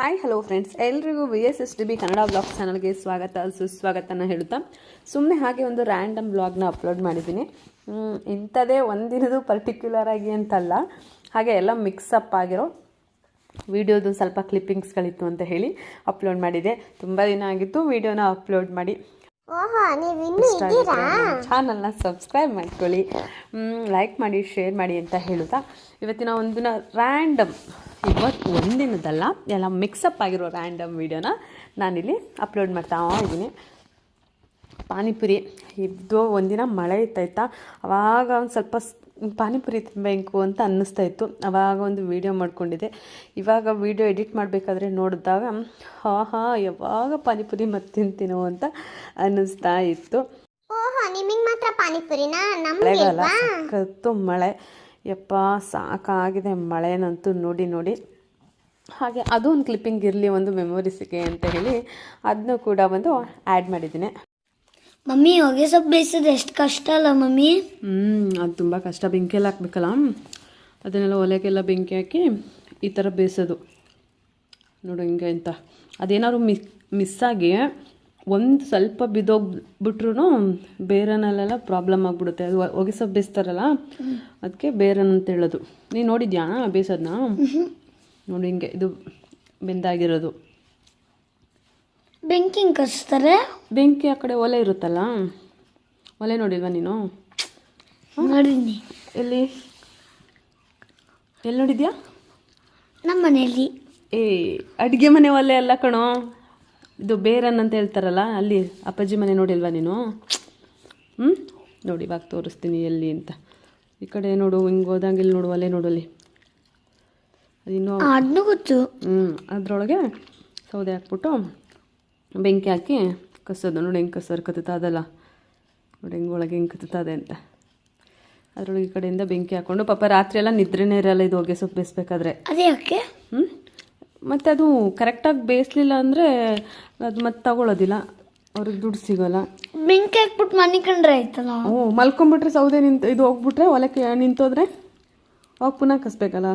Hi hello friends ಎಲ್ರಿಗೂ V S S D B Kannada blog ಚಾನಲ್ಗೆ ಸ್ವಾಗತ, ಸುಸ್ವಾಗತನ ಹೇಳ್ತಾ ಸುಮ್ಮನೆ ಹಾಗೆ ಒಂದು ರ್ಯಾಂಡಮ್ ಬ್ಲಾಗ್ನ ಅಪ್ಲೋಡ್ ಮಾಡಿದ್ದೀನಿ. ಇಂಥದೇ ಒಂದಿನದು ಪರ್ಟಿಕ್ಯುಲರ್ ಆಗಿ ಅಂತಲ್ಲ. ಹಾಗೆ ಎಲ್ಲ ಮಿಕ್ಸಪ್ ಆಗಿರೋ ವಿಡಿಯೋದು ಸ್ವಲ್ಪ ಕ್ಲಿಪ್ಪಿಂಗ್ಸ್ಗಳಿತ್ತು ಅಂತ ಹೇಳಿ ಅಪ್ಲೋಡ್ ಮಾಡಿದೆ. ತುಂಬ ದಿನ ಆಗಿತ್ತು ವಿಡಿಯೋನ ಅಪ್ಲೋಡ್ ಮಾಡಿ. ಓಹೋ ನೀವು ಇನ್ನೂ ಚಾನಲ್ನ ಸಬ್ಸ್ಕ್ರೈಬ್ ಮಾಡ್ಕೊಳ್ಳಿ. ಲೈಕ್ ಮಾಡಿ ಶೇರ್ ಮಾಡಿ ಅಂತ ಹೇಳುತ್ತಾ? ಇವತ್ತಿನ ಒಂದಿನ ರ್ಯಾಂಡಮ್ ಇವತ್ತು ಒಂದಿನದಲ್ಲ ಎಲ್ಲ ಮಿಕ್ಸಪ್ ಆಗಿರೋ ರ್ಯಾಂಡಮ್ ವೀಡಿಯೋನ ನಾನಿಲ್ಲಿ ಅಪ್ಲೋಡ್ ಮಾಡ್ತಾ ಇದ್ದೀನಿ. ಪಾನಿಪುರಿ ಇದ್ದು ಒಂದಿನ ಮಳೆ ಇತ್ತಾಯ್ತಾ ಅವಾಗ ಒಂದು ಸ್ವಲ್ಪ ಪಾನಿಪುರಿ ತಿನ್ನಬೇಕು ಅಂತ ಅನ್ನಿಸ್ತಾ ಇತ್ತು. ಅವಾಗ ಒಂದು ವೀಡಿಯೋ ಮಾಡಿಕೊಂಡಿದ್ದೆ. ಇವಾಗ ವೀಡಿಯೋ ಎಡಿಟ್ ಮಾಡಬೇಕಾದ್ರೆ ನೋಡಿದಾಗ ಹಾ ಹಾ ಯಾವಾಗ ಪಾನಿಪುರಿ ಮತ್ತೆ ತಿಂತೀನೋ ಅಂತ ಅನ್ನಿಸ್ತಾ ಇತ್ತು. ಮಳೆಗಾಲ ಸಖತ್ತು ಮಳೆ. ಯಪ್ಪ ಸಾಕಾಗಿದೆ ಮಳೆನಂತೂ ನೋಡಿ ನೋಡಿ. ಹಾಗೆ ಅದು ಒಂದು ಕ್ಲಿಪ್ಪಿಂಗ್ ಇರಲಿ ಒಂದು ಮೆಮೊರೀಸಿಗೆ ಅಂತ ಹೇಳಿ ಅದನ್ನು ಕೂಡ ಒಂದು ಆ್ಯಡ್ ಮಾಡಿದ್ದೀನಿ. ಮಮ್ಮಿ ಹೊಗೆ ಸೊಪ್ಪು ಬೇಯಿಸೋದು ಎಷ್ಟು ಕಷ್ಟ ಅಲ್ಲ ಮಮ್ಮಿ? ಹ್ಞೂ ಅದು ತುಂಬ ಕಷ್ಟ. ಬೆಂಕಿಯಲ್ಲಿ ಹಾಕ್ಬೇಕಲ್ಲ? ಅದನ್ನೆಲ್ಲ ಒಲೆಗೆಲ್ಲ ಬೆಂಕಿ ಹಾಕಿ ಈ ಥರ ಬೇಯಿಸೋದು. ನೋಡು ಹಿಂಗೆ ಅಂತ. ಅದೇನಾದ್ರು ಮಿಸ್ ಮಿಸ್ಸಾಗಿ ಒಂದು ಸ್ವಲ್ಪ ಬಿದ್ದೋಗ್ಬಿಟ್ರು ಬೇರೆನಲ್ಲೆಲ್ಲ ಪ್ರಾಬ್ಲಮ್ ಆಗಿಬಿಡುತ್ತೆ. ಅದು ಹೊಗೆ ಸೊಪ್ಪು ಬೇಯಿಸ್ತಾರಲ್ಲ ಅದಕ್ಕೆ ಬೇರೆನ ಅಂತ ಹೇಳೋದು. ನೀನು ನೋಡಿದ್ಯಾ ಬೇಯಿಸೋದನ್ನ ನೋಡಿ ಹಿಂಗೆ ಇದು ಬೆಂದಾಗಿರೋದು. ಬೆಂಕಿ ಕಚ್ತಾರೆ ಬೆಂಕಿ ಆ ಕಡೆ ಒಲೆ ಇರುತ್ತಲ್ಲ? ಒಲೆ ನೋಡಿಲ್ವಾ ನೀನು? ನೋಡಿದ್ನಿ ಎಲ್ಲಿ? ಎಲ್ಲಿ ನೋಡಿದ್ಯಾ? ನಮ್ಮ ಮನೆಯಲ್ಲಿ ಏ ಅಡುಗೆ ಮನೆ ಒಲೆ ಅಲ್ಲ ಕಣೋ. ಇದು ಬೇರನ್ ಅಂತ ಹೇಳ್ತಾರಲ್ಲ ಅಲ್ಲಿ ಅಪ್ಪಾಜಿ ಮನೆ ನೋಡಿಲ್ವ ನೀನು? ಹ್ಞೂ ನೋಡಿ ಇವಾಗ ತೋರಿಸ್ತೀನಿ ಎಲ್ಲಿ ಅಂತ. ಈ ಕಡೆ ನೋಡು ಹಿಂಗೆ ಹೋದಂಗೆ ಇಲ್ಲಿ ನೋಡು ಒಲೆ ನೋಡು ಅಲ್ಲಿ. ಅದಿನ್ನೂ ಅದನ್ನು ಗೊತ್ತು. ಹ್ಞೂ ಅದರೊಳಗೆ ಸೌದೆ ಹಾಕ್ಬಿಟ್ಟು ಬೆಂಕಿ ಹಾಕಿ ಕಸೋದು ನೋಡಿ ಹೆಂಗೆ ಕಸರ್ ಕತ್ತುತ್ತಾ ಅದಲ್ಲ. ನೋಡಿ ಹೆಂಗೆ ಒಳಗೆ ಹೆಂಗೆ ಕತ್ತುತ್ತದೆ ಅಂತ. ಅದರೊಳಗೆ ಈ ಕಡೆಯಿಂದ ಬೆಂಕಿ ಹಾಕ್ಕೊಂಡು ಪಾಪ ರಾತ್ರಿ ಎಲ್ಲ ನಿದ್ರೆನೇ ಇರಲ್ಲ ಇದು ಹೊಗೆ ಸೊಪ್ಪು ಬೇಯಿಸ್ಬೇಕಾದ್ರೆ. ಅದೇ ಯಾಕೆ? ಹ್ಞೂ ಮತ್ತು ಅದು ಕರೆಕ್ಟಾಗಿ ಬೇಯಿಸ್ಲಿಲ್ಲ ಅಂದರೆ ಅದು ಮತ್ತೆ ತಗೊಳ್ಳೋದಿಲ್ಲ ಅವ್ರಿಗೆ ದುಡ್ಡು ಸಿಗೋಲ್ಲ. ಬೆಂಕಿ ಹಾಕ್ಬಿಟ್ಟು ಮನೆ ಕಂಡ್ರೆ ಆಯ್ತಲ್ಲ? ಹ್ಞೂ ಮಲ್ಕೊಂಬಿಟ್ರೆ ಸೌದೆ ನಿಂತು ಇದು ಹೋಗ್ಬಿಟ್ರೆ ಹೊಲಕ್ಕೆ ನಿಂತೋದ್ರೆ ಹೋಗಿ ಪುನಃ ಕಸ್ಬೇಕಲ್ಲ.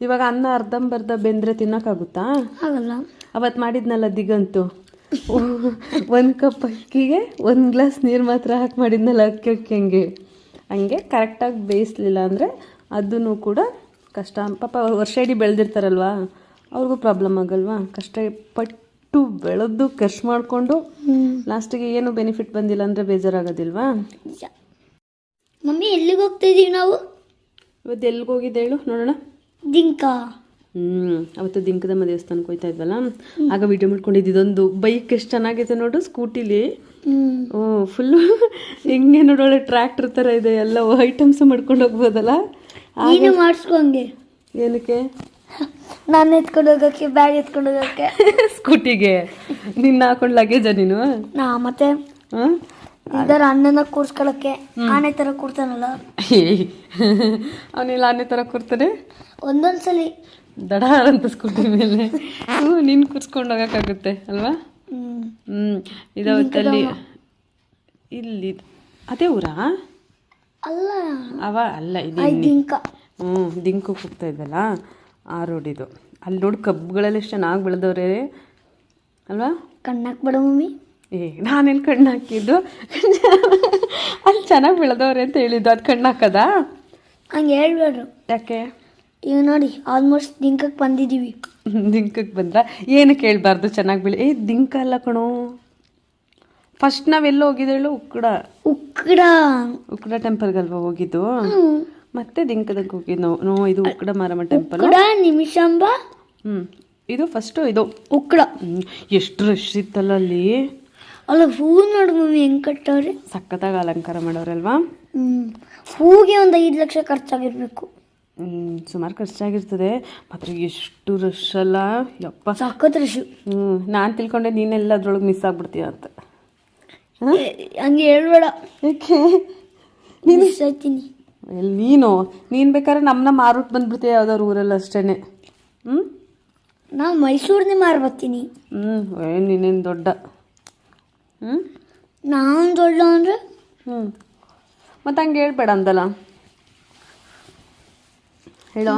ಇವಾಗ ಅನ್ನ ಅರ್ಧಂಬರ್ಧ ಬೆಂದರೆ ತಿನ್ನೋಕ್ಕಾಗುತ್ತಾ? ಆಗಲ್ಲ. ಅವತ್ತು ಮಾಡಿದ್ನಲ್ಲ ದಿಗಂತು. ಒಂದು ಕಪ್ ಅಕ್ಕಿಗೆ ಒಂದು ಗ್ಲಾಸ್ ನೀರು ಮಾತ್ರ ಹಾಕಿ ಮಾಡಿದ್ನಲ್ಲ ಅಕ್ಕಿ ಅಕ್ಕಿ ಹಂಗೆ. ಹಂಗೆ ಕರೆಕ್ಟಾಗಿ ಬೇಯಿಸ್ಲಿಲ್ಲ ಅಂದರೆ ಅದನ್ನು ಕೂಡ ಕಷ್ಟ. ಪಾಪ ವರ್ಷ ಇಡೀ ಬೆಳೆದಿರ್ತಾರಲ್ವಾ? ಅವ್ರಿಗೂ ಪ್ರಾಬ್ಲಮ್ ಆಗಲ್ವಾ? ಕಷ್ಟ ಪಟ್ಟು ಬೆಳೆದು ಖರ್ಚು ಮಾಡಿಕೊಂಡು ಲಾಸ್ಟಿಗೆ ಏನು ಬೆನಿಫಿಟ್ ಬಂದಿಲ್ಲ ಅಂದರೆ ಬೇಜಾರಾಗೋದಿಲ್ವಾ? ಮಮ್ಮಿ ಎಲ್ಲಿಗೆ ಹೋಗ್ತಿದ್ದೀವಿ ನಾವು? ಇವತ್ತು ಎಲ್ಲಿಗೆ ಹೋಗಿದ್ದೆ ಹೇಳು? ನೋಡೋಣ. ದಿಂಕ ಹ್ಞೂ ಅವತ್ತು ದಿಂಕದಮ್ಮ ದೇವಸ್ಥಾನಕ್ಕೆ ಹೋಯ್ತಾ ಇದ್ವಲ್ಲ? ಆಗ ವಿಡಿಯೋ ಮಾಡ್ಕೊಂಡಿದ್ದು ಇದೊಂದು ಬೈಕ್ ಎಷ್ಟು ಚೆನ್ನಾಗೈತೆ ನೋಡು ಸ್ಕೂಟಿಲಿ ಓ ಫುಲ್ಲು ಹೆಂಗೆ ನೋಡೋಳೆ ಟ್ರ್ಯಾಕ್ಟರ್ ಥರ ಇದೆ ಎಲ್ಲ ಐಟಮ್ಸ್ ಮಾಡ್ಕೊಂಡು ಹೋಗ್ಬೋದಲ್ಲ? ಏನು ಮಾಡಿಸ್ಕೊಂಗೆ ಏನಕ್ಕೆ? ನಾನು ಎತ್ಕೊಂಡು ಹೋಗೋಕ್ಕೆ ಬ್ಯಾಗ್ ಎತ್ಕೊಂಡು ಹೋಗೋಕ್ಕೆ ಸ್ಕೂಟಿಗೆ ನಿನ್ನ ಹಾಕೊಂಡು ಲಗೇಜ ನೀನು? ನಾ ಮತ್ತೆ ಇದರ ಅಣ್ಣನ ಕೂರ್ಸ್ಕೊಳಕ್ಕೆ. ಆನೆ ತರ ಕೂರ್ತಾನಲ್ಲ. ಅವನಿಲ್ಲ ಆನೆ ಥರ ಕೂರ್ತಾನೆ ಒಂದೊಂದ್ಸಲಿ. ದಡಾರ್ ಅಂತ ಸ್ಕೂಟಿ ಮೇಲೆ. ಹ್ಞೂ ನೀನು ಕೂರ್ಸ್ಕೊಂಡು ಹೋಗೋಕ್ಕಾಗುತ್ತೆ ಅಲ್ವಾ? ಹ್ಮ್ ಹ್ಞೂ ಇದಾವತ್ತಲ್ಲಿ ಇಲ್ಲಿ ಅದೇ ಊರಾ? ಅಲ್ಲ. ಅವ ಅಲ್ಲ ಇದು ಹ್ಞೂ ದಿಂಕು. ಹೋಗ್ತಾ ಇದ್ದಲ್ಲ ಆ ರೋಡ್ ಇದು. ಅಲ್ಲಿ ನೋಡಿ ಕಬ್ಬುಗಳೆಲ್ಲ ಎಷ್ಟು ಚೆನ್ನಾಗಿ ಬೆಳೆದವ್ರೆ. ಅಲ್ವಾ? ಕಣ್ಣಾಕ್ ಬೇಡ ಮಮ್ಮಿ. ಏ ನಾನೆಲ್ಲಿ ಕಣ್ಣು ಹಾಕಿದ್ದು? ಅಲ್ಲಿ ಚೆನ್ನಾಗಿ ಬೆಳೆದವ್ರೆ ಅಂತ ಹೇಳಿದ್ದು ಅದು ಕಣ್ಣು ಹಾಕದ? ಹಂಗೆ ಹೇಳ್ಬೇಡ್ರು. ಯಾಕೆ? ಈಗ ನೋಡಿ ಆಲ್ಮೋಸ್ಟ್ ದಿಂಕಕ್ಕೆ ಬಂದಿದ್ದೀವಿ ದಿಂಕಕ್ಕೆ ಬಂದ್ರ? ಏನು ಕೇಳಬಾರ್ದು ಚೆನ್ನಾಗಿ ಬೀಳಿ. ಏ ದಿಂಕ ಅಲ್ಲ ಕಣೋ. ಫಸ್ಟ್ ನಾವೆಲ್ಲ ಹೋಗಿದ್ದೇಳು ಉಕ್ಕಡ. ಉಕ್ಕಡ. ಉಕ್ಕಡ ಟೆಂಪಲ್ಗಲ್ವಾ ಹೋಗಿದ್ದು? ಮತ್ತೆ ದಿಂಕದಕ್ಕೆ ಹೋಗಿದ್ದು ನಾವು. ನೋ ಇದು ಉಕ್ಕಡ ಮಾರಮ್ಮ ಟೆಂಪಲ್ ಉಕ್ಕಡ ನಿಮಿಷಂಬ. ಹ್ಞೂ ಇದು ಫಸ್ಟು ಇದು. ಉಕ್ಕಡ. ಎಷ್ಟು ರಶ್ ಇತ್ತಲ್ಲ ಅಲ್ಲಿ? ಅಲ್ಲ ಹೂ ನೋಡಿ ಮಮ್ಮಿ ಹೆಂಗ್ ಕಟ್ಟವ್ರೆ? ಸಖತ್ತಾಗಿ ಅಲಂಕಾರ ಮಾಡೋರಲ್ವಾ? ಹ್ಮ್. ಹೂಗೆ ಒಂದು ಐದು ಲಕ್ಷ ಖರ್ಚಾಗಿರ್ಬೇಕು. ಸುಮಾರು ಖರ್ಚಾಗಿರ್ತದೆ ಮಾತ್ರ ಎಷ್ಟು ರಶ್ ಅಲ್ಲ. ಯಪ್ಪ. ಸಖತ್ ರಶ್ ಹ್ಞೂ ನಾನು ತಿಳ್ಕೊಂಡೆ ನೀನೆಲ್ಲ ಅದ್ರೊಳಗೆ ಮಿಸ್ ಆಗ್ಬಿಡ್ತೀಯ ಅಂತ. ಹಂಗೆ ಹೇಳ್ಬೇಡ. ಯಾಕೆ? ಮಿಸ್ ಆಯ್ತೀನಿ ಎಲ್ಲಿ ನೀನು? ನೀನು ಬೇಕಾದ್ರೆ ನಮ್ಮನ್ನ ಮಾರುಟ್ ಬಂದ್ಬಿಡ್ತೀಯ ಯಾವ್ದಾದ್ರು ಊರಲ್ಲಿ ಅಷ್ಟೇ ಹ್ಞೂ ನಾ ಮೈಸೂರನ್ನೇ ಮಾರ್ಬತ್ತೀನಿ ಹ್ಞೂ ಏ ನೀನೇನು ದೊಡ್ಡ. ಹ್ಞೂ ನಾನು ದೊಡ್ಡ ಅಂದ್ರೆ? ಹ್ಞೂ ಮತ್ತು ಹಂಗೆ ಹೇಳ್ಬೇಡ ಅಂದಲ್ಲ. ಹೇಳೋ?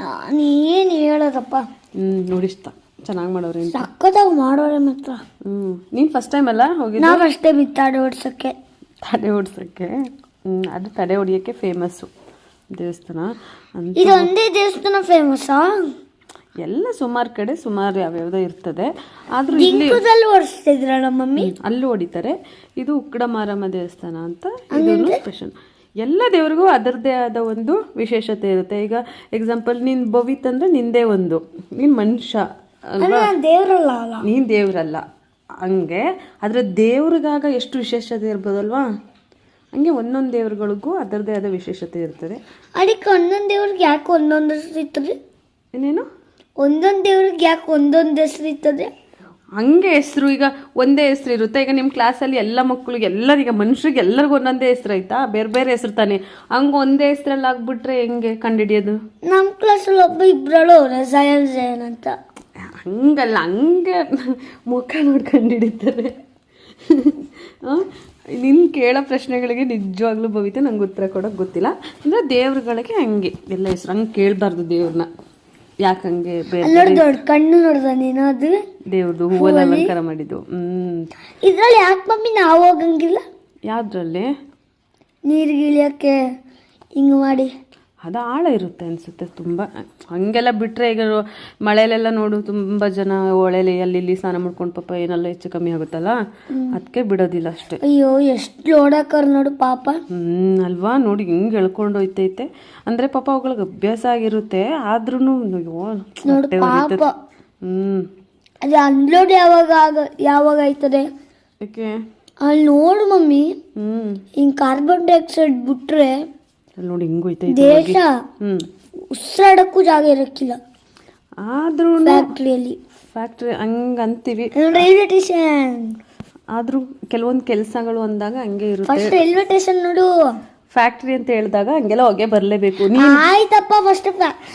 ನಾನೇನು ಹೇಳೋದಪ್ಪ. ಹ್ಞೂ ನೋಡಿಸ್ತಾ ಚೆನ್ನಾಗಿ ಮಾಡೋರಿ ಸಕ್ಕತ್ತಾಗಿ ಮಾಡೋರೆ ಮಾತ್ರ. ಹ್ಞೂ ನೀನು ಫಸ್ಟ್ ಟೈಮ್ ಅಲ್ಲ ಹೋಗಿದ್ದು? ನಾವು ಅಷ್ಟೇ ಬಿತ್ತಾಡಿ ಓಡ್ಸಕ್ಕೆ. ತಡೆ ಹೊಡ್ಸೋಕ್ಕೆ ಹ್ಞೂ ಅದು ತಡೆ ಹೊಡಿಯೋಕ್ಕೆ ಫೇಮಸ್ಸು ದೇವಸ್ಥಾನ ಇದು ಒಂದೇ ದೇವಸ್ಥಾನ ಫೇಮಸ್ಸಾ ಎಲ್ಲ ಸುಮಾರು ಕಡೆ ಸುಮಾರು ಯಾವ್ಯಾವುದೋ ಇರ್ತದೆ. ಆದ್ರೂ ಇಲ್ಲಿ ದಿಂಕುದಲ್ಲಿ ಓಡಿಸ್ತಿದ್ರಲ್ಲ ಮಮ್ಮಿ? ಅಲ್ಲಿ ಹೊಡಿತಾರೆ. ಇದು ಉಕ್ಕಡ ಮಾರಮ್ಮ ದೇವಸ್ಥಾನ ಅಂತ. ಸ್ಪೆಷಲ್ ಎಲ್ಲ ದೇವ್ರಿಗೂ ಅದರದ್ದೇ ಆದ ಒಂದು ವಿಶೇಷತೆ ಇರುತ್ತೆ. ಈಗ ಎಕ್ಸಾಂಪಲ್ ನೀನು ಭವಿತ್ ಅಂದರೆ ನಿಂದೇ ಒಂದು. ನೀನು ಮನುಷ್ಯ ದೇವ್ರಲ್ಲ ನೀನು ದೇವ್ರಲ್ಲ. ಹಂಗೆ ಆದರೆ ದೇವ್ರಿಗಾಗ ಎಷ್ಟು ವಿಶೇಷತೆ ಇರ್ಬೋದಲ್ವಾ? ಹಂಗೆ ಒಂದೊಂದು ದೇವ್ರಗಳಿಗೂ ಅದರದ್ದೇ ಆದ ವಿಶೇಷತೆ ಇರ್ತದೆ. ಅದಕ್ಕೆ ಒಂದೊಂದು ದೇವ್ರಿಗೆ ಯಾಕೆ ಒಂದೊಂದು ಹೆಸರು ಇರ್ತದೆ? ಇನ್ನೇನು? ಒಂದೊಂದು ದೇವ್ರಿಗೆ ಯಾಕೆ ಒಂದೊಂದು ಹೆಸರು ಇರ್ತದೆ? ಹಂಗೆ ಹೆಸರು ಈಗ ಒಂದೇ ಹೆಸರು ಇರುತ್ತೆ. ಈಗ ನಿಮ್ಮ ಕ್ಲಾಸಲ್ಲಿ ಎಲ್ಲ ಮಕ್ಕಳಿಗೆ ಎಲ್ಲರಿಗೆ ಮನುಷ್ಯರಿಗೆ ಎಲ್ಲರಿಗೂ ಒಂದೊಂದೇ ಹೆಸರು ಆಯ್ತಾ? ಬೇರೆ ಬೇರೆ ಹೆಸರು ತಾನೆ. ಹಂಗೆ ಒಂದೇ ಹೆಸರಲ್ಲಿ ಆಗ್ಬಿಟ್ರೆ ಹೆಂಗೆ ಕಂಡುಹಿಡಿಯೋದು? ನಮ್ಮ ಕ್ಲಾಸಲ್ಲಿ ಒಬ್ಬ ಇಬ್ಬರಳು ಜಯಲ್ ಜಯನ್ ಅಂತ. ಹಂಗಲ್ಲ ಹಂಗೆ ಮುಖ ನೋಡಿ ಕಂಡುಹಿಡಿತಾರೆ. ನಿನ್ನ ಕೇಳೋ ಪ್ರಶ್ನೆಗಳಿಗೆ ನಿಜವಾಗ್ಲೂ ಭವಿತ ನಂಗೆ ಉತ್ತರ ಕೊಡೋಕೆ ಗೊತ್ತಿಲ್ಲ. ಅಂದರೆ ದೇವ್ರುಗಳಿಗೆ ಹಂಗೆ ಎಲ್ಲ ಹೆಸರು. ಹಂಗೆ ಕೇಳಬಾರ್ದು ದೇವ್ರನ್ನ. ಯಾಕೆ ಹಂಗೆ ಬೇರೆ ದೊಡ್ಡ ಕಣ್ಣು ನೋಡ್ದ ನೀನು ಅದು ಹೂವಲ್ಲಿ ಅಲಂಕಾರ ಮಾಡಿದ್ದು. ಹ್ಮ್. ಇದ್ರಲ್ಲಿ ಯಾಕೆ ಮಮ್ಮಿ ನಾವು ಹೋಗಂಗಿಲ್ಲ? ಯಾವ್ದ್ರಲ್ಲಿ? ನೀರ್ಗಿಳಿಯಕ್ಕೆ ಇಳಿಯೋಕ್ಕೆ ಹಿಂಗೆ ಮಾಡಿ. ಅದು ಆಳ ಇರುತ್ತೆ ಅನಿಸುತ್ತೆ ತುಂಬ. ಹಾಗೆಲ್ಲ ಬಿಟ್ಟರೆ ಈಗ ಮಳೆಲೆಲ್ಲ ನೋಡು ತುಂಬ ಜನ ಹೊಳೆಲಿ ಅಲ್ಲಿ ಇಲ್ಲಿ ಸ್ನಾನ ಮಾಡ್ಕೊಂಡು ಪಾಪ ಏನೆಲ್ಲ ಹೆಚ್ಚು ಕಮ್ಮಿ ಆಗುತ್ತಲ್ಲ? ಅದಕ್ಕೆ ಬಿಡೋದಿಲ್ಲ ಅಷ್ಟೇ. ಅಯ್ಯೋ ಎಷ್ಟು ಲೋಡಾಕರ್ ನೋಡು ಪಾಪ. ಹ್ಮ್ ಅಲ್ವಾ? ನೋಡಿ ಹಿಂಗೆ ಎಳ್ಕೊಂಡು ಹೋಯ್ತೈತೆ. ಅಂದರೆ ಪಾಪ ಅವುಗಳಿಗೆ ಅಭ್ಯಾಸ ಆಗಿರುತ್ತೆ ಆದ್ರೂ ಅಯ್ಯೋ ನೋಡು ಉರಿತದೆ. ಹ್ಮ್. ಅದು ಅನ್ಲೋಡ್ ಯಾವಾಗ ಆಗ ಯಾವಾಗ ಆಯ್ತದೆ? ಯಾಕೆ? ಅಲ್ಲಿ ನೋಡು ಮಮ್ಮಿ. ಹ್ಮ್. ಹಿಂಗೆ ಕಾರ್ಬನ್ ಡೈಆಕ್ಸೈಡ್ ಬಿಟ್ರೆ ನೋಡಿ ಹಿಂಗೆ ಹೋಯ್ತೈತೆ ದೇಶ ಉಸಿರಾಡಕ್ಕೂ ಜಾಗ ಇರಕ್ಕಿಲ್ಲ. ಆದ್ರೂ ಫ್ಯಾಕ್ಟ್ರಿಯಲ್ಲಿ ಫ್ಯಾಕ್ಟ್ರಿ ಹಂಗೆ ಅಂತೀವಿ ರೈಲ್ವೆ ಸ್ಟೇಷನ್ ಆದ್ರೂ ಕೆಲವೊಂದು ಕೆಲಸಗಳು ಅಂದಾಗ ಹಂಗೆ ಇರುತ್ತೆ. ಫಸ್ಟ್ ರೈಲ್ವೆ ಸ್ಟೇಷನ್ ನೋಡು. ಫ್ಯಾಕ್ಟ್ರಿ ಅಂತ ಹೇಳಿದಾಗ ಹಂಗೆಲ್ಲ ಹೊಗೆ ಬರಲೇಬೇಕು. ನೀ ಆಯ್ತಪ್ಪ ಫಸ್ಟ್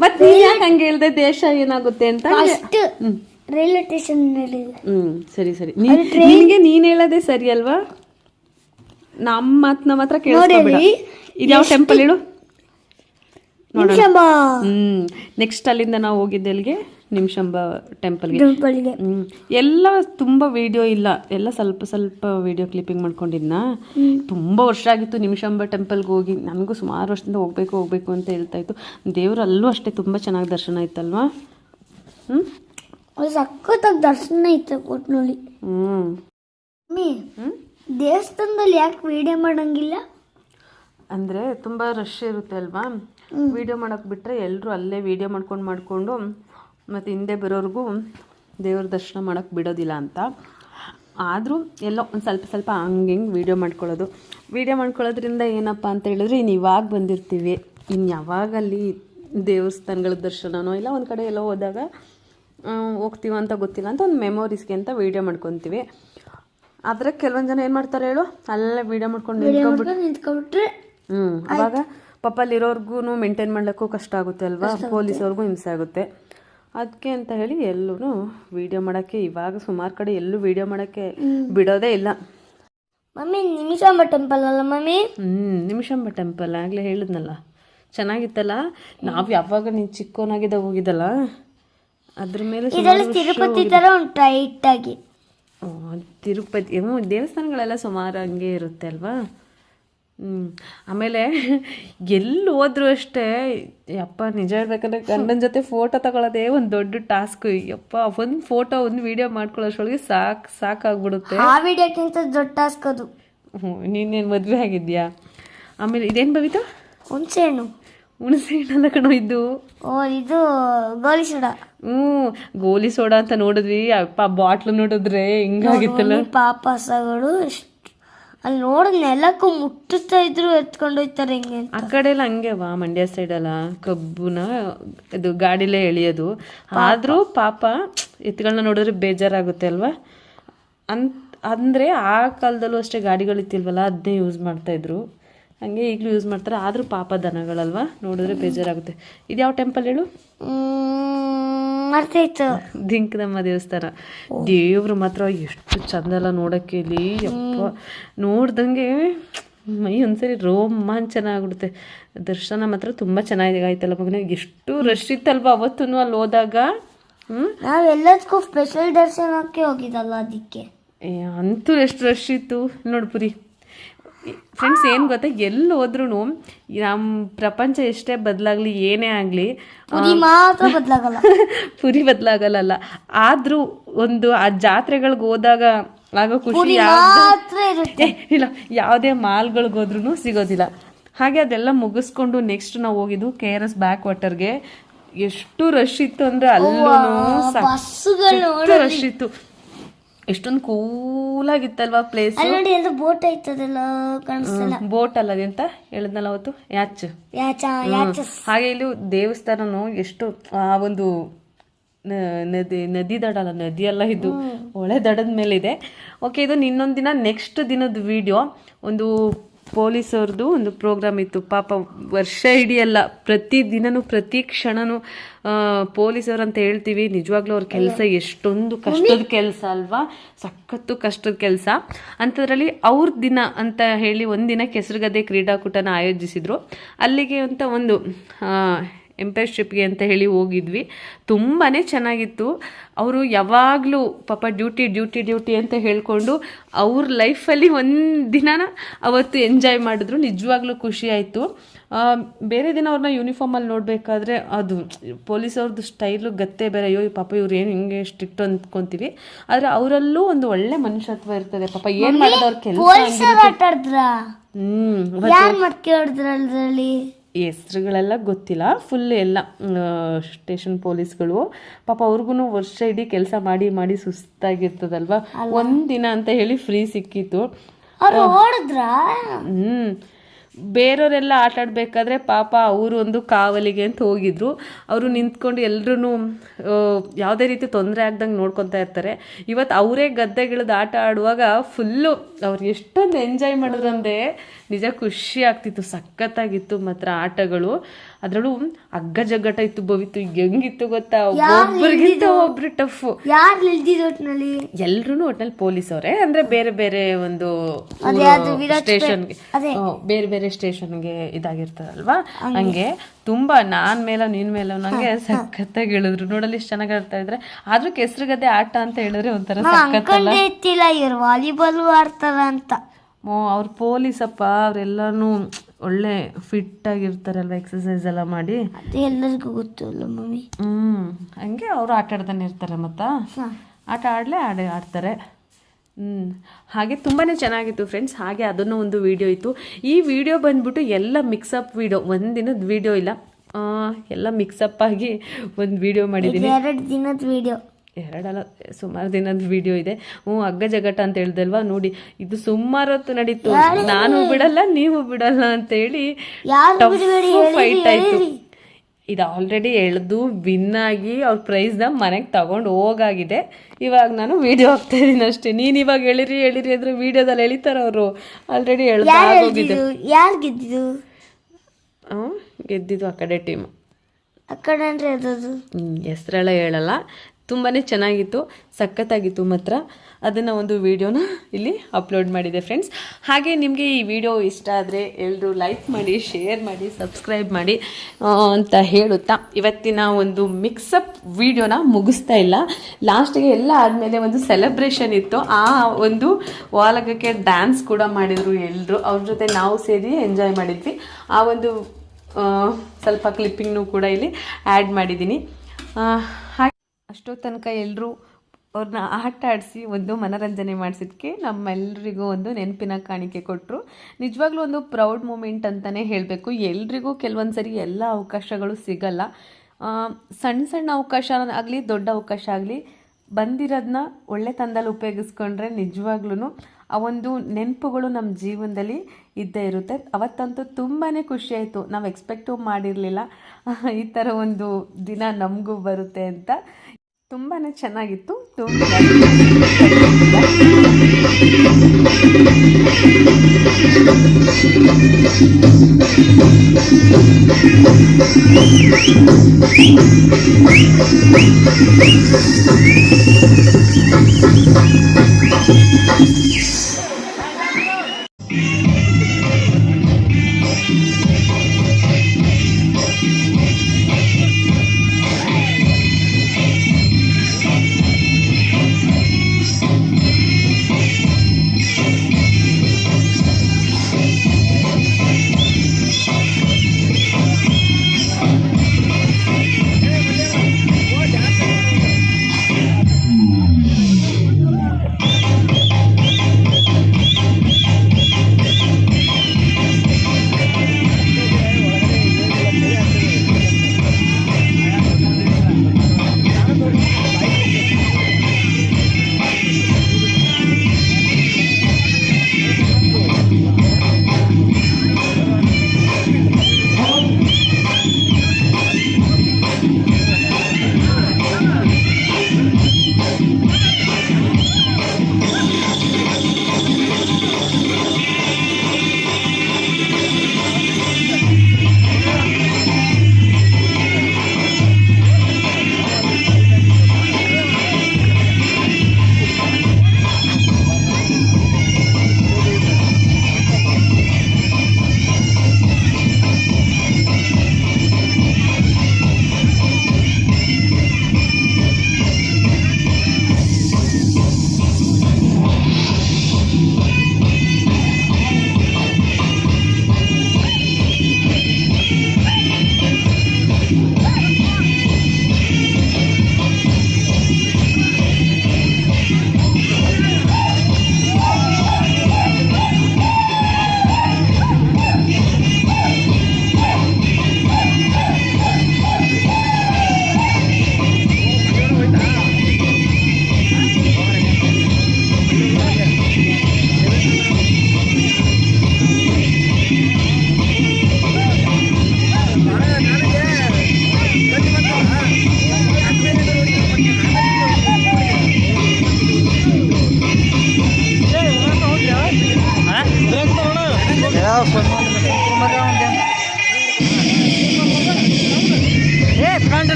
ಮತ್ತೆ ನೀ ಯಾಕೆ ಹಂಗೆ ಹೇಳ್ದೆ? ದೇಶ ಏನಾಗುತ್ತೆ ಅಂತ ಫಸ್ಟ್ ರೈಲ್ವೆ ಸ್ಟೇಷನ್ ಹ್ಮ್ ಸರಿ ಸರಿ. ನೀ- ನಿನ್ಗೆ ನೀನ್ ಹೇಳೋದೇ ಸರಿ ಅಲ್ವಾ? ನಮ್ಮ ಮಾತನ್ನ ಮಾತ್ರ ಕೇಳಿಸ್ಕೊಬೇಡ. ಇದು ಯಾವ ಟೆಂಪಲ್ ಹೇಳು ನಿಮ್ಷಂಬ ಹ್ಮ್. ನೆಕ್ಸ್ಟ್ ಅಲ್ಲಿಂದ ನಾವು ಹೋಗಿದ್ದೆ ಅಲ್ಲಿಗೆ ನಿಮಿಷಂಬ ಟೆಂಪಲ್ಗೆ ಟೆಂಪಲ್ಗೆ ಹ್ಮ್. ಎಲ್ಲ ತುಂಬಾ ವಿಡಿಯೋ ಇಲ್ಲ. ಎಲ್ಲ ಸ್ವಲ್ಪ ಸ್ವಲ್ಪ ವಿಡಿಯೋ ಕ್ಲಿಪ್ಪಿಂಗ್ ಮಾಡ್ಕೊಂಡಿದ್ನ. ತುಂಬಾ ವರ್ಷ ಆಗಿತ್ತು ನಿಮಿಷಂಬ ಟೆಂಪಲ್ಗೆ ಹೋಗಿ. ನನಗೂ ಸುಮಾರು ವರ್ಷದಿಂದ ಹೋಗ್ಬೇಕು ಹೋಗ್ಬೇಕು ಅಂತ ಹೇಳ್ತಾ ಇತ್ತು. ದೇವ್ರ ಅಲ್ಲೂ ಅಷ್ಟೇ ತುಂಬಾ ಚೆನ್ನಾಗಿ ದರ್ಶನ ಆಯ್ತಲ್ವಾ? ಹ್ಮ್? ಸಖತ್ತಾಗಿ ದರ್ಶನ ಇತ್ತು ಒಟ್ಟಿನಲ್ಲಿ ಹ್ಮ್. ಹ್ಞೂ ದೇವಸ್ಥಾನದಲ್ಲಿ ಯಾಕೆ ವಿಡಿಯೋ ಮಾಡಂಗಿಲ್ಲ? ಅಂದರೆ ತುಂಬ ರಶ್ ಇರುತ್ತೆ ಅಲ್ವಾ? ವಿಡಿಯೋ ಮಾಡೋಕೆ ಬಿಟ್ಟರೆ ಎಲ್ಲರೂ ಅಲ್ಲೇ ವೀಡಿಯೋ ಮಾಡ್ಕೊಂಡು ಮಾಡಿಕೊಂಡು ಮತ್ತು ಹಿಂದೆ ಬರೋರಿಗೂ ದೇವ್ರ ದರ್ಶನ ಮಾಡೋಕ್ಕೆ ಬಿಡೋದಿಲ್ಲ ಅಂತ. ಆದರೂ ಎಲ್ಲೋ ಒಂದು ಸ್ವಲ್ಪ ಸ್ವಲ್ಪ ಹಂಗೆ ಹಿಂಗೆ ವೀಡಿಯೋ ಮಾಡ್ಕೊಳ್ಳೋದು. ವೀಡಿಯೋ ಮಾಡ್ಕೊಳ್ಳೋದ್ರಿಂದ ಏನಪ್ಪ ಅಂತ ಹೇಳಿದ್ರೆ ಇನ್ನು ಇವಾಗ ಬಂದಿರ್ತೀವಿ. ಇನ್ನು ಯಾವಾಗಲ್ಲಿ ದೇವಸ್ಥಾನಗಳ ದರ್ಶನನೋ ಇಲ್ಲ ಒಂದು ಕಡೆ ಎಲ್ಲೋ ಹೋದಾಗ ಹೋಗ್ತೀವ ಅಂತ ಗೊತ್ತಿಲ್ಲ ಅಂತ ಒಂದು ಮೆಮೊರೀಸ್ಗೆ ಅಂತ ವೀಡಿಯೋ ಮಾಡ್ಕೊತೀವಿ. ಆದರೆ ಕೆಲವೊಂದು ಜನ ಏನು ಮಾಡ್ತಾರೆ ಹೇಳು? ಅಲ್ಲೇ ವೀಡಿಯೋ ಮಾಡ್ಕೊಂಡು ನಿಂತ್ಕೊಂಡ್ಬಿಟ್ಟು ನಿಂತ್ಕೊಂಡ್ಬಿಟ್ರೆ ಹ್ಞೂ ಅವಾಗ ಪಾಪ ಅಲ್ಲಿರೋರ್ಗು ಮೇಂಟೈನ್ ಮಾಡ್ಲಿಕ್ಕೂ ಕಷ್ಟ ಆಗುತ್ತೆ ಅಲ್ವಾ? ಪೊಲೀಸವ್ರಿಗೂ ಹಿಂಸೆ ಆಗುತ್ತೆ. ಅದಕ್ಕೆ ಅಂತ ಹೇಳಿ ಎಲ್ಲೂ ವಿಡಿಯೋ ಮಾಡೋಕ್ಕೆ ಇವಾಗ ಸುಮಾರು ಕಡೆ ಎಲ್ಲೂ ವಿಡಿಯೋ ಮಾಡೋಕ್ಕೆ ಬಿಡೋದೇ ಇಲ್ಲ. ಮಮ್ಮಿ ನಿಮಿಷಾಂಬ ಟೆಂಪಲ್ ಅಲ್ಲ ಮಮ್ಮಿ? ಹ್ಞೂ ನಿಮಿಷಾಂಬ ಟೆಂಪಲ್ ಆಗಲೇ ಹೇಳಿದ್ನಲ್ಲ. ಚೆನ್ನಾಗಿತ್ತಲ್ಲ? ನಾವು ಯಾವಾಗ ನೀನು ಚಿಕ್ಕವನಾಗಿದ್ದಾಗ ಹೋಗಿದ್ದಲ್ಲ? ಅದ್ರ ಮೇಲೆ ತಿರುಪತಿ ತರ ಉಂಟು ಟೈಟ್ ಆಗಿ. ಓ, ತಿರುಪತಿ ದೇವಸ್ಥಾನಗಳೆಲ್ಲ ಸುಮಾರು ಹಂಗೆ ಇರುತ್ತೆ ಅಲ್ವಾ? ಆಮೇಲೆ ಎಲ್ಲಿ ಹೋದ್ರು ಅಷ್ಟೇ ಯಪ್ಪ ನಿಜ ಹೇಳ್ಬೇಕಂದ್ರೆ ಗಂಡನ ಜೊತೆ ಫೋಟೋ ತಗೊಳ್ಳೋದೇ ಒಂದು ದೊಡ್ಡ ಟಾಸ್ಕ್ ಯಪ್ಪ ಒಂದು ಫೋಟೋ ಒಂದು ವಿಡಿಯೋ ಮಾಡ್ಕೊಳ್ಳೋಷ್ಟೊಳಗೆ ಸಾಕು ಸಾಕಾಗ್ಬಿಡುತ್ತೆ. ಆ ವಿಡಿಯೋಕ್ಕಿಂತ ದೊಡ್ಡ ಟಾಸ್ಕ್ ಅದು. ಹ್ಞೂ ನೀನೇನು ಮದುವೆ ಆಗಿದ್ಯಾ? ಆಮೇಲೆ ಇದೇನು ಬವಿತು? ಹುಣಸೆ ಹಣ್ಣು ಹುಣಸೆ ಹಣ್ಣಲ್ಲ ಕಣೋ ಇದ್ದು ಓ ಇದು ಗೋಲಿ ಸೋಡಾ. ಹ್ಞೂ ಗೋಲಿ ಸೋಡಾ ಅಂತ ನೋಡಿದ್ವಿ. ಅಪ್ಪ ಬಾಟ್ಲು ನೋಡಿದ್ರೆ ಹಿಂಗಾಗಿತ್ತಲ್ಲ. ಪಾಪಸಗಳು ಅಲ್ಲಿ ನೋಡ ನೆಲಕ್ಕೂ ಮುಟ್ಟಿಸ್ತಾ ಇದ್ರು ಎತ್ಕೊಂಡು ಹೋಯ್ತಾರೆ ಹಿಂಗೆ ಆ ಕಡೆ ಎಲ್ಲ ಹಂಗೆ ವಾ ಮಂಡ್ಯ ಅಲ್ಲ. ಕಬ್ಬುನ ಇದು ಗಾಡಿಲೇ ಎಳಿಯೋದು. ಆದ್ರೂ ಪಾಪ ಎತ್ತುಗಳನ್ನ ನೋಡಿದ್ರೆ ಬೇಜಾರಾಗುತ್ತೆ ಅಲ್ವಾ? ಅಂತ ಅಂದರೆ ಆ ಕಾಲದಲ್ಲೂ ಅಷ್ಟೇ ಗಾಡಿಗಳು ಇತ್ತಿಲ್ವಲ್ಲ ಅದನ್ನೇ ಯೂಸ್ ಮಾಡ್ತಾಯಿದ್ರು ಹಂಗೆ ಈಗಲೂ ಯೂಸ್ ಮಾಡ್ತಾರೆ. ಆದರೂ ಪಾಪ ದನಗಳಲ್ವಾ? ನೋಡಿದ್ರೆ ಬೇಜಾರಾಗುತ್ತೆ. ಇದು ಯಾವ ಟೆಂಪಲ್ ಹೇಳು? ಮರ್ತಾಯ್ತು ದಿಂಕದಮ್ಮ ದೇವಸ್ಥಾನ. ದೇವ್ರು ಮಾತ್ರ ಎಷ್ಟು ಚಂದ ಎಲ್ಲ ನೋಡೋಕ್ಕೆ ಇಲ್ಲಿ. ಯಪ್ಪ. ನೋಡ್ದಂಗೆ ಮೈ ಒಂದ್ಸರಿ ರೋಮಾಂಚನ ಆಗ್ಬಿಡುತ್ತೆ. ದರ್ಶನ ಮಾತ್ರ ತುಂಬ ಚೆನ್ನಾಗಿ ಆಯ್ತಲ್ಲ ಮಗನ. ಎಷ್ಟು ರಶ್ ಇತ್ತಲ್ವ ಅವತ್ತೂ ಅಲ್ಲಿ ಹೋದಾಗ? ಹ್ಮ್? ನಾವ್ ಸ್ಪೆಷಲ್ ದರ್ಶನಕ್ಕೆ ಹೋಗಿದ್ದಲ್ಲ ಅದಕ್ಕೆ. ಅಂತೂ ಎಷ್ಟು ರಶ್ ಇತ್ತು. ನೋಡು ಪುರಿ. ಫ್ರೆಂಡ್ಸ್ ಏನು ಗೊತ್ತಾ? ಎಲ್ಲಿ ಹೋದ್ರೂ ನಮ್ಮ ಪ್ರಪಂಚ ಎಷ್ಟೇ ಬದಲಾಗಲಿ ಏನೇ ಆಗಲಿ ಪುರಿ ಮಾತ್ರ ಬದಲಾಗಲ್ಲ. ಆದರೂ ಒಂದು ಆ ಜಾತ್ರೆಗಳಿಗೆ ಹೋದಾಗ ಆಗೋ ಖುಷಿ ಇಲ್ಲ ಯಾವುದೇ ಮಾಲ್ಗಳಿಗೆ ಹೋದ್ರೂ ಸಿಗೋದಿಲ್ಲ. ಹಾಗೆ ಅದೆಲ್ಲ ಮುಗಿಸ್ಕೊಂಡು ನೆಕ್ಸ್ಟ್ ನಾವು ಹೋಗಿದ್ದು ಕೆ ಆರ್ ಎಸ್ ಬ್ಯಾಕ್ ವಾಟರ್ಗೆ ಎಷ್ಟು ರಶ್ ಇತ್ತು ಅಂದರೆ ಅಲ್ಲೂ ರಶ್ ಇತ್ತು. ಎಷ್ಟೊಂದು ಕೂಲಾಗಿತ್ತಲ್ವಾ ಪ್ಲೇಸ್ ಅಲ್ಲಿ ನೋಡಿ ಎಲ್ಲ ಬೋಟ್ ಐತದಲ್ಲ ಕಾಣಿಸ್ತಲ್ಲ. ಬೋಟ್ ಅಲ್ಲ ಅದೆಂತ ಹೇಳಿದ್ನಲ್ಲ ಅವತ್ತು ಯಾಚ್. ಯಾಚ ಯಾಚ. ಹಾಗೆ ಇಲ್ಲಿ ದೇವಸ್ಥಾನನು ಎಷ್ಟು ಆ ಒಂದು ನ- ನದಿ ನದಿ ದಡ ಅಲ್ಲ ನದಿ ಅಲ್ಲ ಇದು ಹೊಳೆ ದಡದ ಮೇಲೆ ಇದೆ ಓಕೆ ಇದು ಇನ್ನೊಂದು ದಿನ ನೆಕ್ಸ್ಟ್ ದಿನದ ವಿಡಿಯೋ ಒಂದು ಪೊಲೀಸವ್ರದ್ದು ಒಂದು ಪ್ರೋಗ್ರಾಮ್ ಇತ್ತು. ಪಾಪ ವರ್ಷ ಇಡೀ ಅಲ್ಲ ಪ್ರತಿ ದಿನನೂ ಪ್ರತಿ ಕ್ಷಣನೂ ಅವ್ರು ಅಂತ ಹೇಳ್ತೀವಿ. ನಿಜವಾಗ್ಲೂ ಅವ್ರ ಕೆಲಸ ಎಷ್ಟೊಂದು ಕಷ್ಟದ ಕೆಲಸ ಅಲ್ವಾ? ಸಖತ್ತು ಕಷ್ಟದ ಕೆಲಸ. ಅಂಥದ್ರಲ್ಲಿ ಅವ್ರ ದಿನ ಅಂತ ಹೇಳಿ ಒಂದಿನ ಕೆಸರುಗದ್ದೆ ಕ್ರೀಡಾಕೂಟನ ಆಯೋಜಿಸಿದ್ರು. ಅಲ್ಲಿಗೆ ಅಂತ ಒಂದು ಎಂಪೈರ್ಶಿಪ್ಗೆ ಅಂತ ಹೇಳಿ ಹೋಗಿದ್ವಿ. ತುಂಬಾ ಚೆನ್ನಾಗಿತ್ತು. ಅವರು ಯಾವಾಗಲೂ ಪಾಪ ಡ್ಯೂಟಿ ಡ್ಯೂಟಿ ಡ್ಯೂಟಿ ಅಂತ ಹೇಳಿಕೊಂಡು ಅವ್ರ ಲೈಫಲ್ಲಿ ಒಂದು ದಿನನ ಅವತ್ತು ಎಂಜಾಯ್ ಮಾಡಿದ್ರು. ನಿಜವಾಗ್ಲೂ ಖುಷಿ ಆಯಿತು. ಬೇರೆ ದಿನ ಅವ್ರನ್ನ ಯೂನಿಫಾರ್ಮಲ್ಲಿ ನೋಡಬೇಕಾದ್ರೆ ಅದು ಪೊಲೀಸ್ ಅವ್ರದ್ದು ಸ್ಟೈಲು ಗತ್ತೆ ಬೇರೆ. ಅಯ್ಯೋ ಪಾಪ ಇವ್ರು ಏನು ಹಿಂಗೆ ಸ್ಟ್ರಿಕ್ಟ್ ಅಂದ್ಕೊಂತೀವಿ ಆದರೆ ಅವರಲ್ಲೂ ಒಂದು ಒಳ್ಳೆ ಮನುಷ್ಯತ್ವ ಇರ್ತದೆ. ಪಾಪ ಏನು ಮಾಡೋದು ಅವ್ರ ಕೆಲಸ ಹ್ಞೂ ಹೆಸ್ರುಗಳೆಲ್ಲ ಗೊತ್ತಿಲ್ಲ. ಫುಲ್ ಎಲ್ಲ ಸ್ಟೇಷನ್ ಪೊಲೀಸ್ಗಳು ಪಾಪ ಅವ್ರಿಗೂ ವರ್ಷ ಇಡೀ ಕೆಲಸ ಮಾಡಿ ಮಾಡಿ ಸುಸ್ತಾಗಿರ್ತದಲ್ವಾ? ಒಂದಿನ ಅಂತ ಹೇಳಿ ಫ್ರೀ ಸಿಕ್ಕಿತ್ತು. ಹ್ಮ್. ಬೇರೆಯವರೆಲ್ಲ ಆಟ ಆಡ್ಬೇಕಾದ್ರೆ ಪಾಪ ಅವರು ಒಂದು ಕಾವಲಿಗೆ ಅಂತ ಹೋಗಿದ್ರು. ಅವರು ನಿಂತ್ಕೊಂಡು ಎಲ್ಲರೂ ಯಾವುದೇ ರೀತಿ ತೊಂದರೆ ಆಗ್ದಂಗೆ ನೋಡ್ಕೊತಾ ಇರ್ತಾರೆ. ಇವತ್ತು ಅವರೇ ಗದ್ದೆಗಿಳಿದು ಆಟ ಆಡುವಾಗ ಫುಲ್ಲು ಅವ್ರು ಎಷ್ಟೊಂದು ಎಂಜಾಯ್ ಮಾಡಿದ್ರಂದ್ರೆ ನಿಜ ಖುಷಿ ಆಗ್ತಿತ್ತು, ಸಖತ್ತಾಗಿತ್ತು ಮಾತ್ರ ಆಟಗಳು. ಅದರಲ್ಲೂ ಅಗ್ಗ ಜಗ್ಗಟ ಇತ್ತು ಬವಿತ್ತು ಹೆಂಗಿತ್ತು ಗೊತ್ತಾ? ಒಬ್ಬರಿಗಿಂತ ಒಬ್ರು ಟಫ್ ಯಾರು ನಿಲ್ದಿದ್ ಒಟ್ನಲ್ಲಿ? ಎಲ್ರು ಒಟ್ನಲ್ಲಿ ಪೊಲೀಸ್ ಅವರೇ. ಅಂದ್ರೆ ಬೇರೆ ಬೇರೆ ಒಂದು ಸ್ಟೇಷನ್ಗೆ. ಬೇರೆ ಬೇರೆ ಸ್ಟೇಷನ್ಗೆ ಇದಾಗಿರ್ತದಲ್ವಾ? ಹಂಗೆ. ತುಂಬಾ ನಾನ್ ಮೇಲ ನೀನ್ ಮೇಲ ನಂಗೆ ಸಖತ್ತಾಗಿ ಹೇಳಿದ್ರು. ನೋಡಲಿ ಇಷ್ಟು ಚೆನ್ನಾಗಿ ಆಡ್ತಾ ಇದ್ರೆ. ಆದ್ರೂ ಕೆಸರುಗದ್ದೆ ಆಟ ಅಂತ ಹೇಳಿದ್ರೆ ಒಂಥರ ಸಖತ್ತಲ್ಲ. ವಾಲಿಬಾಲ್ ಆಡ್ತಾರ ಅಂತ. ಮೋ ಅವ್ರ ಪೊಲೀಸಪ್ಪ ಅವರೆಲ್ಲಾನು ಒಳ್ಳೆ ಫಿಟ್ ಆಗಿರ್ತಾರಲ್ವ ಎಕ್ಸಸೈಸ್ ಎಲ್ಲ ಮಾಡಿ? ಅದು ಎಲ್ಲರಿಗೂ ಗೊತ್ತು ಮಮ್ಮಿ. ಹ್ಮ್ ಹಂಗೆ ಅವರು ಆಟ ಆಡ್ತಾನೆ ಇರ್ತಾರೆ ಮತ್ತ? ಆಟ ಆಡಲೇ ಆಡ ಆಡ್ತಾರೆ. ಹ್ಮ್ ಹಾಗೆ ತುಂಬಾ ಚೆನ್ನಾಗಿತ್ತು ಫ್ರೆಂಡ್ಸ್ ಹಾಗೆ ಅದನ್ನು ಒಂದು ವಿಡಿಯೋ ಇತ್ತು. ಈ ವಿಡಿಯೋ ಬಂದ್ಬಿಟ್ಟು ಎಲ್ಲ ಮಿಕ್ಸಪ್ ವಿಡಿಯೋ ಒಂದಿನದ ವಿಡಿಯೋ ಇಲ್ಲ. ಎಲ್ಲ ಮಿಕ್ಸಪ್ ಆಗಿ ಒಂದು ವಿಡಿಯೋ ಮಾಡಿದ್ದೀನಿ ಎರಡು ದಿನದ ವಿಡಿಯೋ ಎರಡಲ್ಲ ಸುಮಾರು ದಿನದ ವಿಡಿಯೋ ಇದೆ. ಹ್ಞೂ ಅಗ್ಗ ಜಗಟ ಅಂತ ಹೇಳ್ದಲ್ವಾ? ನೋಡಿ ಇದು ಸುಮಾರು ಹೊತ್ತು ನಡೀತು ನಾನು ಬಿಡಲ್ಲ ನೀವು ಬಿಡಲ್ಲ ಅಂತ ಬಿಡಬೇಡಿ ಫೈಟ್ ಆಯ್ತು. ಇದು ಆಲ್ರೆಡಿ ಎಳೆದು ವಿನ್ ಆಗಿ ಅವ್ರ ಪ್ರೈಸ್ನ ಮನೆಗೆ ತಗೊಂಡು ಹೋಗಾಗಿದೆ. ಇವಾಗ ನಾನು ವಿಡಿಯೋ ಹಾಕ್ತಾ ಇದ್ದೀನಿ ಅಷ್ಟೇ. ನೀನು ಇವಾಗ ಹೇಳಿರಿ ಹೇಳಿರಿ ಅಂದ್ರೆ ವಿಡಿಯೋದಲ್ಲಿ ಎಳಿತಾರ ಅವರು. ಆಲ್ರೆಡಿ ಎಳ್ದು ಯಾರು ಗೆದ್ದಿದ್ದು? ಗೆದ್ದಿದ್ದು? ಆ ಕಡೆ ಟೀಮ್ ಆ ಕಡೆ ಅಂದ್ರೆ ಯಾವ್ದದು ಹೇಳಲ್ಲ. ತುಂಬಾ ಚೆನ್ನಾಗಿತ್ತು, ಸಖತ್ತಾಗಿತ್ತು ಮಾತ್ರ. ಅದನ್ನು ಒಂದು ವಿಡಿಯೋನ ಇಲ್ಲಿ ಅಪ್ಲೋಡ್ ಮಾಡಿದೆ ಫ್ರೆಂಡ್ಸ್ ಹಾಗೆ ನಿಮಗೆ ಈ ವಿಡಿಯೋ ಇಷ್ಟ ಆದರೆ ಎಲ್ಲರೂ ಲೈಕ್ ಮಾಡಿ ಶೇರ್ ಮಾಡಿ ಸಬ್ಸ್ಕ್ರೈಬ್ ಮಾಡಿ ಅಂತ ಹೇಳುತ್ತಾ. ಇವತ್ತಿನ ಒಂದು ಮಿಕ್ಸಪ್ ವಿಡಿಯೋನ ಮುಗಿಸ್ತಾ ಇಲ್ಲ. ಲಾಸ್ಟಿಗೆ ಎಲ್ಲ ಆದಮೇಲೆ ಒಂದು ಸೆಲೆಬ್ರೇಷನ್ ಇತ್ತು. ಆ ಒಂದು ವಾಲಗಕ್ಕೆ ಡ್ಯಾನ್ಸ್ ಕೂಡ ಮಾಡಿದರು ಎಲ್ಲರೂ ಅವ್ರ ಜೊತೆ ನಾವು ಸೇರಿ ಎಂಜಾಯ್ ಮಾಡಿದ್ವಿ. ಆ ಒಂದು ಸ್ವಲ್ಪ ಕ್ಲಿಪ್ಪಿಂಗ್ನು ಕೂಡ ಇಲ್ಲಿ ಆ್ಯಡ್ ಮಾಡಿದ್ದೀನಿ. ಹಾಗೆ ಅಷ್ಟೋ ತನಕ ಎಲ್ಲರೂ ಅವ್ರನ್ನ ಆಟ ಆಡಿಸಿ ಒಂದು ಮನರಂಜನೆ ಮಾಡಿಸಿದ್ಕೆ ನಮ್ಮೆಲ್ಲರಿಗೂ ಒಂದು ನೆನಪಿನ ಕಾಣಿಕೆ ಕೊಟ್ಟರು ನಿಜವಾಗ್ಲೂ ಒಂದು ಪ್ರೌಡ್ ಮೂಮೆಂಟ್ ಅಂತಲೇ ಹೇಳಬೇಕು. ಎಲ್ರಿಗೂ ಕೆಲವೊಂದು ಸರಿ ಎಲ್ಲ ಅವಕಾಶಗಳು ಸಿಗಲ್ಲ. ಸಣ್ಣ ಸಣ್ಣ ಅವಕಾಶ ಆಗಲಿ, ದೊಡ್ಡ ಅವಕಾಶ ಆಗಲಿ ಬಂದಿರೋದನ್ನ ಒಳ್ಳೆ ತಂದಲ್ಲಿ ಉಪಯೋಗಿಸ್ಕೊಂಡ್ರೆ ನಿಜವಾಗ್ಲೂ ಆ ಒಂದು ನೆನಪುಗಳು ನಮ್ಮ ಜೀವನದಲ್ಲಿ ಇದ್ದೇ ಇರುತ್ತೆ. ಅವತ್ತಂತೂ ತುಂಬಾ ಖುಷಿಯಾಯಿತು ನಾವು ಎಕ್ಸ್ಪೆಕ್ಟು ಮಾಡಿರಲಿಲ್ಲ. ಈ ಥರ ಒಂದು ದಿನ ನಮಗೂ ಬರುತ್ತೆ ಅಂತ. ತುಂಬಾ ಚೆನ್ನಾಗಿತ್ತು gitu.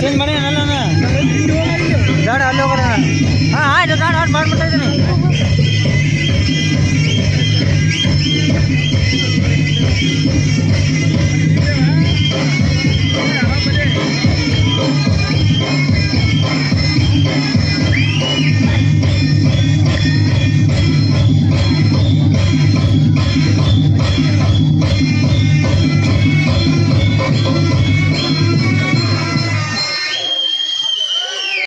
ಚೇಂಜ್ ಮಾಡಿ ಅಲ್ಲ ಗಾಡ ಅಲ್ಲಿ